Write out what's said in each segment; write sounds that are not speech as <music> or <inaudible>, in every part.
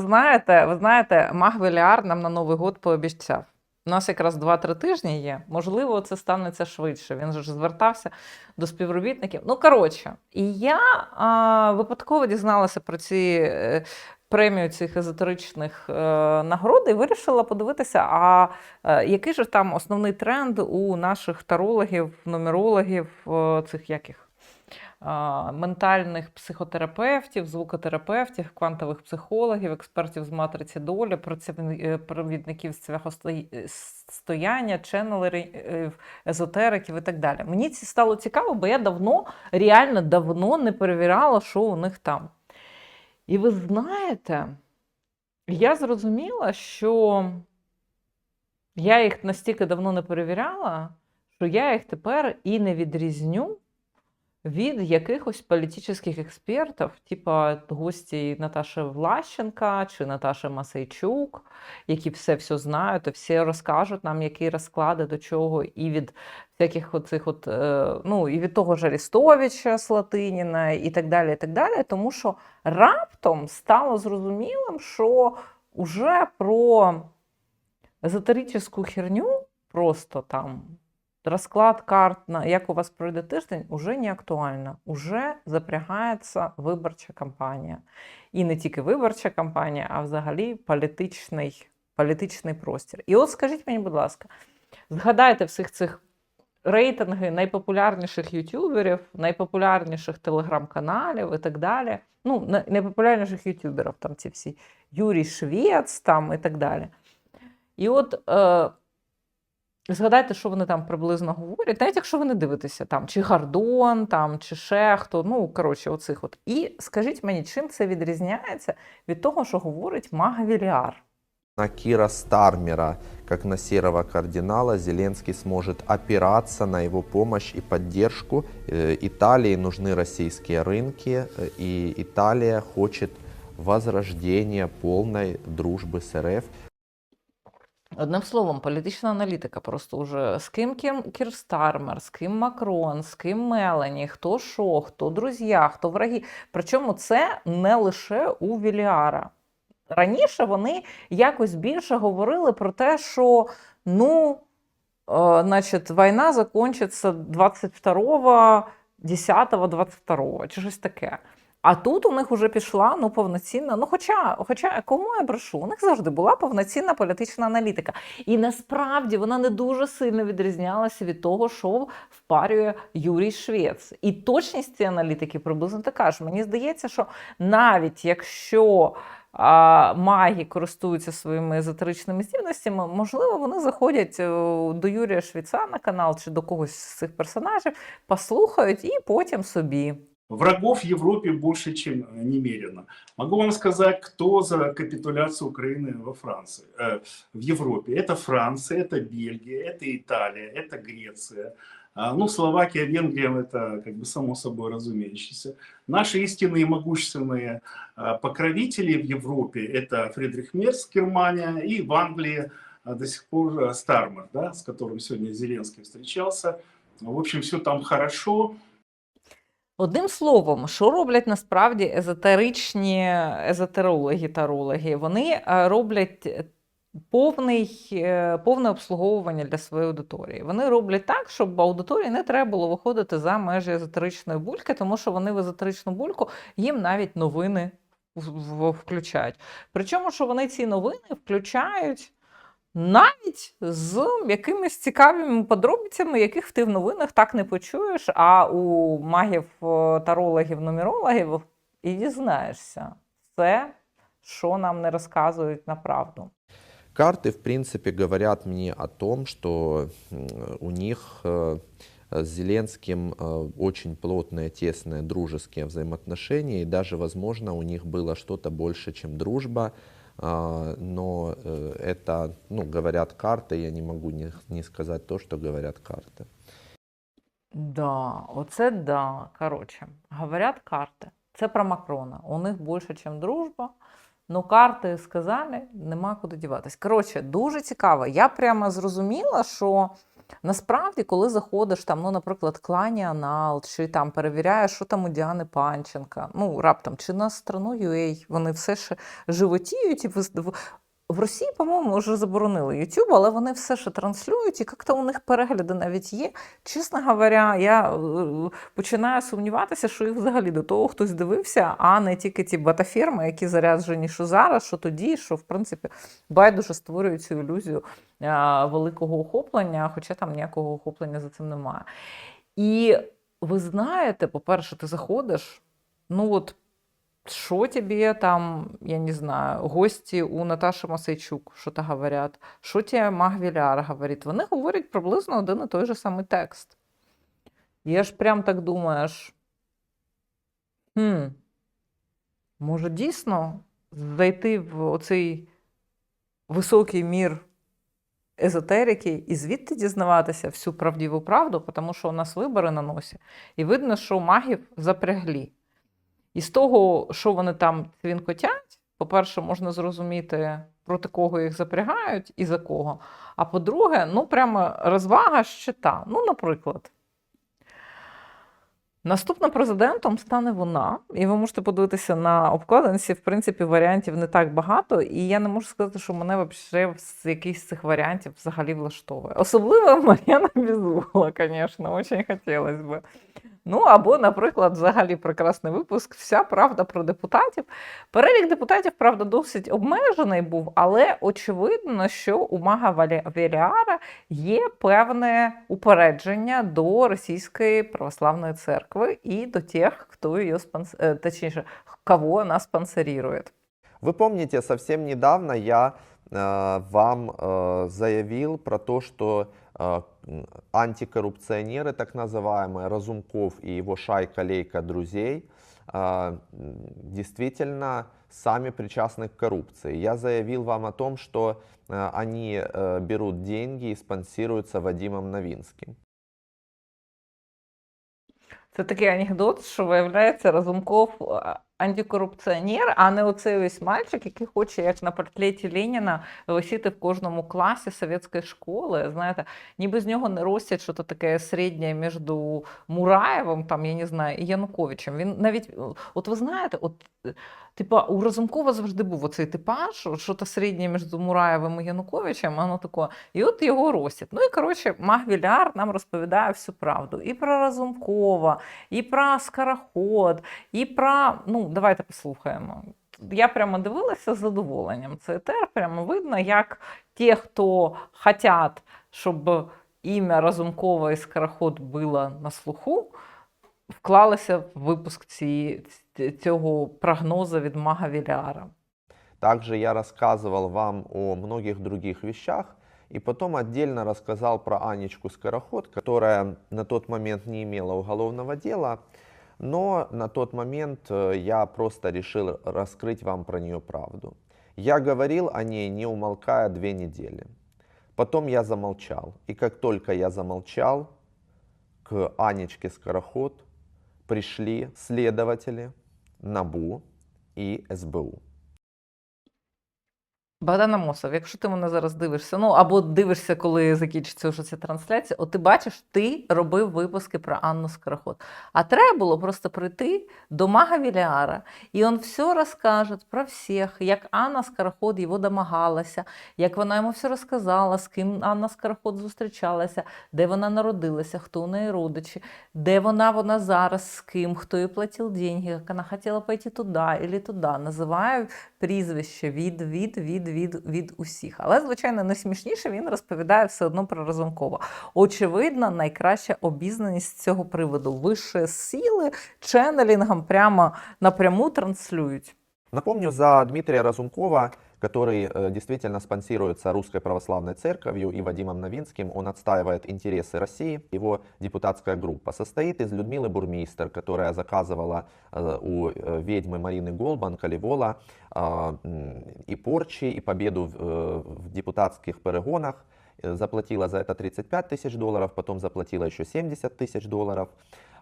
Знаєте, ви знаєте, Маг Веліар нам на Новий год пообіцяв. У нас якраз 2-3 тижні є. Можливо, це станеться швидше. Він же ж звертався до співробітників. Ну, коротше, і я а, випадково дізналася про ці е, премію цих езотеричних е, нагород і вирішила подивитися, а е, який же там основний тренд у наших тарологів, нумерологів, е, цих яких? Ментальних психотерапевтів, звукотерапевтів, квантових психологів, експертів з матриці долі, е, провідників з стояння, ченнелерів, езотериків і так далі. Мені це стало цікаво, бо я давно, реально давно не перевіряла, що у них там. І ви знаєте, я зрозуміла, що я їх настільки давно не перевіряла, що я їх тепер і не відрізню від якихось політичних експертів, типа гості Наташі Влащенка чи Наташі Масейчук, які все все знають, і всі розкажуть нам, які розклади до чого, і від всяких оцих от, е, ну, і від того ж Арістовича Слатиніна, і так далі, і так далі. Тому що раптом стало зрозумілим, що уже про езотеричну херню просто там розклад карт на як у вас пройде тиждень уже не актуально. Уже запрягається виборча кампанія. І не тільки виборча кампанія, а взагалі політичний, політичний простір. І от скажіть мені, будь ласка, згадайте всіх цих рейтинги найпопулярніших ютуберів, найпопулярніших телеграм-каналів і так далі. Ну, найпопулярніших ютуберів, там ці всі Юрій Швець там і так далі. І от е, згадайте, що вони там приблизно говорять, навіть якщо ви не дивитеся, там, чи Гордон, там, чи ще хто, ну, коротше, оцих от. І скажіть мені, чим це відрізняється від того, що говорить Мага Віліар? На Кира Стармера, как на серого кардинала, Зеленский сможет опираться на его помощь и поддержку. Э, Италии нужны российские рынки, э, и Италия хочет возрождения полной дружбы с РФ. Одним словом, політична аналітика просто вже з ким Кім Кір Стармер, з ким Макрон, з ким Мелані, хто що, хто друзі, хто враги. Причому це не лише у Віліара. Раніше вони якось більше говорили про те, що ну, е, значить, війна закінчиться 22 10 22 чи щось таке. А тут у них вже пішла ну, повноцінна. Ну, хоча, хоча кому я брешу, у них завжди була повноцінна політична аналітика. І насправді вона не дуже сильно відрізнялася від того, що впарює Юрій Швець. І точність цієї аналітики приблизно така ж. Мені здається, що навіть якщо а, маги користуються своїми езотеричними здібностями, можливо, вони заходять е, до Юрія Швеця на канал чи до когось з цих персонажів, послухають і потім собі. Врагов в Европе больше, чем э, немерено. Могу вам сказать, кто за капитуляцию Украины во Франции, э, в Европе. Это Франция, это Бельгия, это Италия, это Греция. А, Ну, Словакия, Венгрия, это как бы само собой разумеющееся. Наши истинные могущественные а, покровители в Европе – это Фридрих Мерц, Германия, и в Англии а, до сих пор а, Стармер, да, с которым сегодня Зеленский встречался. В общем, все там хорошо. Одним словом, що роблять насправді езотеричні езотерологи, тарологи? Вони е, роблять повний, е, повне обслуговування для своєї аудиторії. Вони роблять так, щоб аудиторії не треба було виходити за межі езотеричної бульки, тому що вони в езотеричну бульку їм навіть новини включають. Причому, що вони ці новини включають Навіть з якимись цікавими подробицями, яких ти в новинах так не почуєш, а у магів, е, тарологів, нумерологів і дізнаєшся все, що нам не розказують на правду. Карты, в принципе, говорят мне о том, что м, у них э, с Зеленским э, очень плотные, тесные дружеские взаимоотношения, и даже, возможно, у них было что-то больше, чем дружба. А, Но э, это, ну, говорят карты, я не могу не, не сказать то, что говорят карты. Да, оце да. Коротше, говорять карти. Це про Макрона. У них більше, ніж дружба. Ну, карти сказали, нема куди діватись. Коротше, дуже цікаво. Я прямо зрозуміла, що Насправді, коли заходиш там, ну, наприклад, клані анал, чи там перевіряєш, що там у Діани Панченка, ну раптом, чи на страну UA, вони все ще животіють і в- Росії, по-моєму, вже заборонили YouTube, але вони все ще транслюють, і як-то у них перегляди навіть є. Чесно говоря, я е, починаю сумніватися, що їх взагалі до того хтось дивився, а не тільки ті батафірми, які заряджені, що зараз, що тоді, що в принципі байдуже створюють цю ілюзію великого охоплення, хоча там ніякого охоплення за цим немає. І ви знаєте, по-перше, ти заходиш, ну от що тобі там, я не знаю, гості у Наташі Масейчук що-то говорять, що тебе Маг Віляр говорить. Вони говорять приблизно один і той же самий текст. Я ж прям так думаєш. Хм, може дійсно зайти в оцей високий мір езотерики і звідти дізнаватися всю правдиву правду, тому що у нас вибори на носі, і видно, що магів запряглі. І з того, що вони там цвінкотять, по-перше, можна зрозуміти, проти кого їх запрягають і за кого. А по-друге, ну прямо розвага ще та. Ну, наприклад, наступним президентом стане вона, і ви можете подивитися на обкладинці. В принципі, варіантів не так багато, і я не можу сказати, що мене взагалі якийсь з цих варіантів взагалі влаштовує. Особливо <laughs> Мар'яна Безугла, звісно, дуже хотілося б. Ну або, наприклад, взагалі прекрасний випуск Вся правда про депутатів. Перелік депутатів, правда, досить обмежений був, але очевидно, що у Мага Валі- Веліара є певне упередження до Російської православної церкви і до тих, хто її спонс... е, точніше, кого вона спонсорує. Вы помните, совсем недавно я э, вам э, заявил про то, что э, м, антикоррупционеры, так называемые, Разумков и его шайка-лейка друзей, м, действительно сами причастны к коррупции. Я заявил вам о том, что э, они э, берут деньги и спонсируются Вадимом Новинским. Це такий анекдот, що виявляється, Разумков а, антикорупціонер, а не оцей ось мальчик, який хоче, як на портреті Леніна, висіти в кожному класі совєтської школи. Знаєте, ніби з нього не ростять щось таке середнє між Мураєвим, там, я не знаю, і Януковичем. Він навіть, от ви знаєте, от. Типа, у Разумкова завжди був оцей типаж, що то середнє між Мураєвим і Януковичем, воно таке. І от його ростять. Ну і коротше, Маг Віляр нам розповідає всю правду. І про Разумкова, і про Скороход, і про. Ну, давайте послухаємо. Я прямо дивилася з задоволенням. Це етер, прямо видно, як ті, хто хочуть, щоб ім'я Разумкова і Скороход було на слуху, вклалися в випуск цієї, цього прогнозу від Мага Віляра. Также я рассказывал вам о многих других вещах, и потом отдельно рассказал про Анечку Скороход, которая на тот момент не имела уголовного дела, но на тот момент э, я просто решил раскрыть вам про нее правду. Я говорил о ней, не умолкая две недели. Потом я замолчал. И как только я замолчал, к Анечке Скороход пришли следователи НАБУ и СБУ. Богдана Мосов, якщо ти мене зараз дивишся, ну або дивишся, коли закінчиться вже ця трансляція, от ти бачиш, ти робив випуски про Анну Скороход. А треба було просто прийти до Мага Віліара, і він все розкаже про всіх, як Анна Скороход його домагалася, як вона йому все розказала, з ким Анна Скороход зустрічалася, де вона народилася, хто у неї родичі, де вона, вона зараз, з ким, хто їй платив деньги, як вона хотіла пойти туди або туди. Називаю прізвище від, від, від, від, від усіх. Але, звичайно, найсмішніше він розповідає все одно про Разумкова. Очевидно, найкраща обізнаність з цього приводу. Вище сили ченнелінгом прямо напряму транслюють. Напомню за Дмитрия Разумкова, который э, действительно спонсируется Русской Православной Церковью и Вадимом Новинским. Он отстаивает интересы России. Его депутатская группа состоит из Людмилы Бурмистер, которая заказывала э, у э, ведьмы Марины Голбан, Калевола, м, и порчи, и победу в, депутатских перегонах. Заплатила за это 35 тысяч долларов, потом заплатила еще 70 тысяч долларов.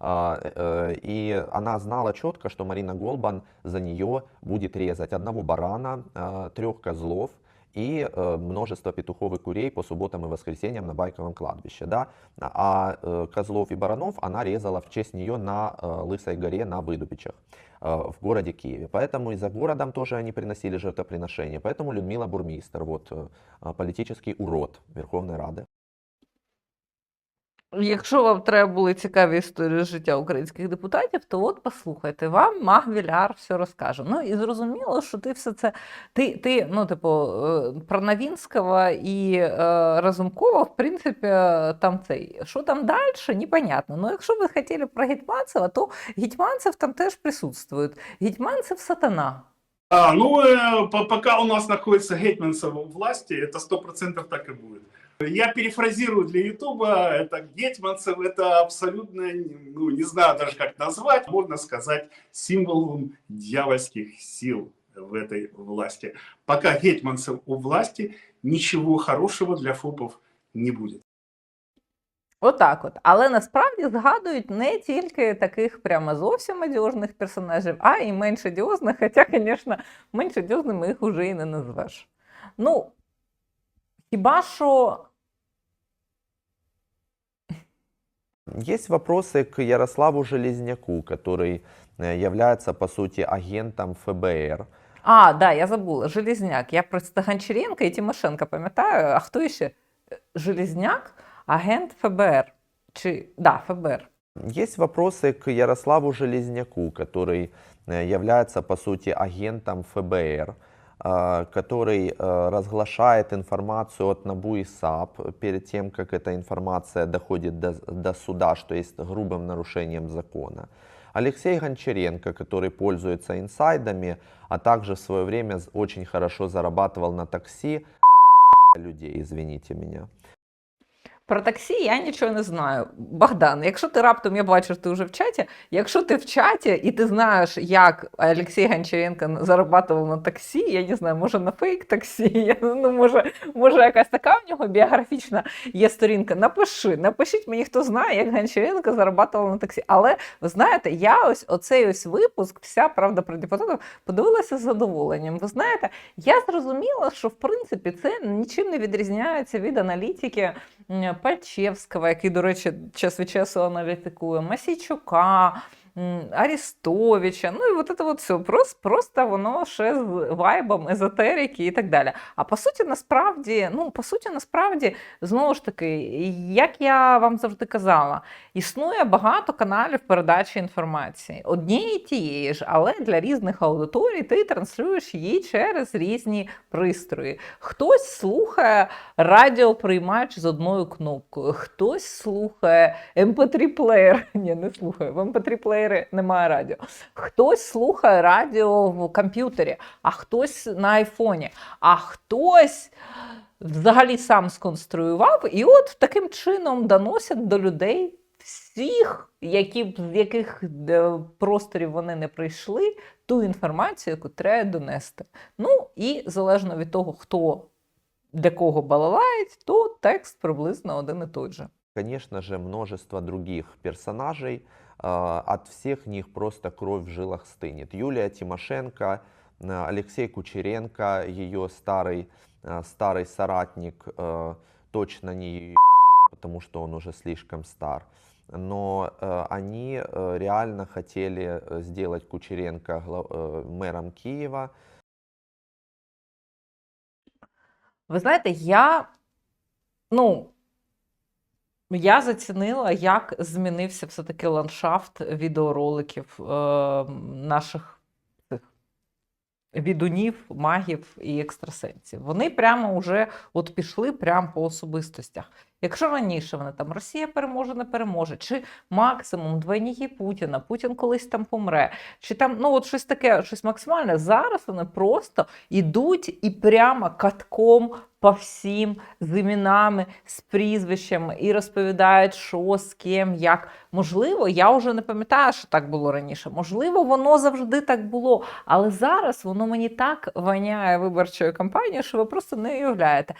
А, э, И она знала четко, что Марина Голбан за нее будет резать одного барана, а, трех козлов и э, множество петухов и курей по субботам и воскресеньям на Байковом кладбище. Да? А э, козлов и баранов она резала в честь нее на Лысой горе на Выдубичах в городе Киеве. Поэтому и за городом тоже они приносили жертвоприношения. Поэтому Людмила Бурмистер, вот, политический урод Верховной Рады. Якщо вам треба були цікаві історії життя українських депутатів, то от послухайте, вам Маг Віляр все розкаже. Ну і зрозуміло, що ти все це. Ти, ти ну, типу, е, про Новінського і е, Разумкова, в принципі, е, там цей. Що там далі, непонятно. Ну, якщо ви хотіли про Гетьманцева, то Гетьманцев там теж присутствує. Гетьманцев сатана. А, ну, э, по- пока у нас находится Гетманцев у власти, это сто процентов так и будет. Я перефразирую для Ютуба, это Гетманцев, это абсолютно, ну, не знаю даже как назвать, можно сказать, символом дьявольских сил в этой власти. Пока Гетманцев у власти, ничего хорошего для ФОПов не будет. Отак от. Але насправді згадують не тільки таких прямо зовсім одіозних персонажів, а й менш одіозних, хоча, звісно, менш одіозними їх уже і не назвеш. Ну, хіба що Есть вопросы к Ярославу Железняку, который э, является, по сути, агентом ФБР. А, да, я забула. Железняк. Я просто Гончаренко і Тимошенко пам'ятаю. А хто ще? Железняк, агент ФБР. Чи да, ФБР. Есть вопросы к Ярославу Железняку, который э, является, по сути, агентом ФБР, э, Который э, разглашает информацию от НАБУ и САП перед тем, как эта информация доходит до, до суда, что есть грубым нарушением закона. Алексей Гончаренко, который пользуется инсайдами, а также в свое время очень хорошо зарабатывал на такси людей, извините меня. Про таксі я нічого не знаю. Богдан, якщо ти раптом я бачу, ти вже в чаті. Якщо ти в чаті і ти знаєш, як Олексій Гончаренко зарабатував на таксі, я не знаю, може на фейк таксі, <laughs> ну може, може якась така в нього біографічна є сторінка. Напиши, напишіть мені, хто знає, як Гончаренко зарабатував на таксі. Але ви знаєте, я ось оцей ось випуск, вся правда про депутатів, подивилася з задоволенням. Ви знаєте, я зрозуміла, що в принципі це нічим не відрізняється від аналітики. Пальчевського, який, до речі, час від часу аналітикує, Масійчука, Арістовича. Ну і от це от все. Просто, просто воно ще з вайбом езотерики і так далі. А по суті, насправді, ну, по суті, насправді, знову ж таки, як я вам завжди казала, існує багато каналів передачі інформації. Однієї тієї ж, але для різних аудиторій ти транслюєш її через різні пристрої. Хтось слухає радіоприймач з одною кнопкою, хтось слухає MP3-плеєр. <laughs> Ні, не слухає. В MP3-плеєрі немає радіо. Хтось слухає радіо в комп'ютері, а хтось на айфоні, а хтось. Взагалі сам сконструював, і от таким чином доносять до людей всіх, які, з яких е, просторів вони не прийшли, ту інформацію, яку треба донести. Ну і залежно від того, хто для кого балалають, то текст приблизно один і той же. Конечно же, множество других персонажей. Э, От всех них просто кровь в жилах стынет. Юлия Тимошенко, э, Алексей Кучеренко, ее старый, э, старый соратник, точно не ее, потому что он уже слишком стар. Но они реально хотели э, сделать Кучеренко э, мэром Киева. Ви знаєте, я, ну, я зацінила, як змінився все-таки ландшафт відеороликів е, наших цих відунів, магів і екстрасенсів. Вони прямо вже от пішли прямо по особистостях. Якщо раніше вони там Росія переможе, не переможе, чи максимум двойники Путіна, Путін колись там помре, чи там ну от щось таке, щось максимальне. Зараз вони просто ідуть і прямо катком по всім з іменами, з прізвищами і розповідають, що з ким, як. Можливо, я вже не пам'ятаю, що так було раніше. Можливо, воно завжди так було. Але зараз воно мені так воняє виборчою кампанією, що ви просто не уявляєте.